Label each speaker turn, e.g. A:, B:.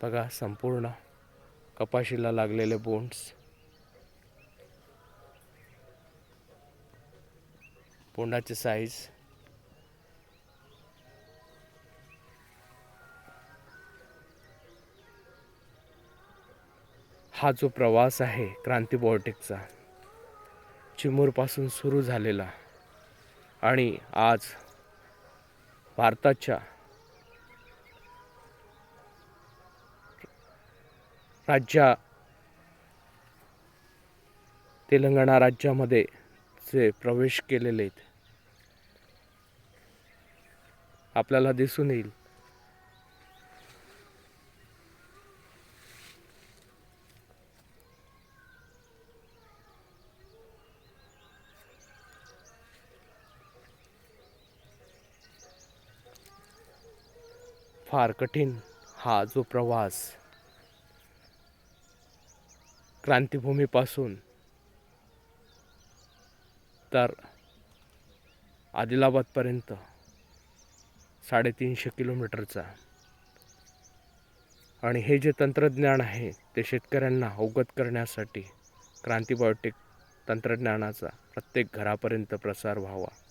A: बघा संपूर्ण कपाशीला लागलेले बोंड्स बोंडाची साईज हा जो प्रवास आहे क्रांती चिमूरपासून सुरू झालेला आणि आज भारताच्या राज्या तेलंगणा राज्यामध्ये जे प्रवेश केलेले आहेत आपल्याला दिसून येईल. फार कठीण हा जो प्रवास क्रांतीभूमीपासून. तर आदिलाबादपर्यंत साडेतीनशे किलोमीटरचा. आणि हे जे तंत्रज्ञान आहे ते शेतकऱ्यांना अवगत करण्यासाठी क्रांतीबायोटिक तंत्रज्ञानाचा प्रत्येक घरापर्यंत प्रसार व्हावा.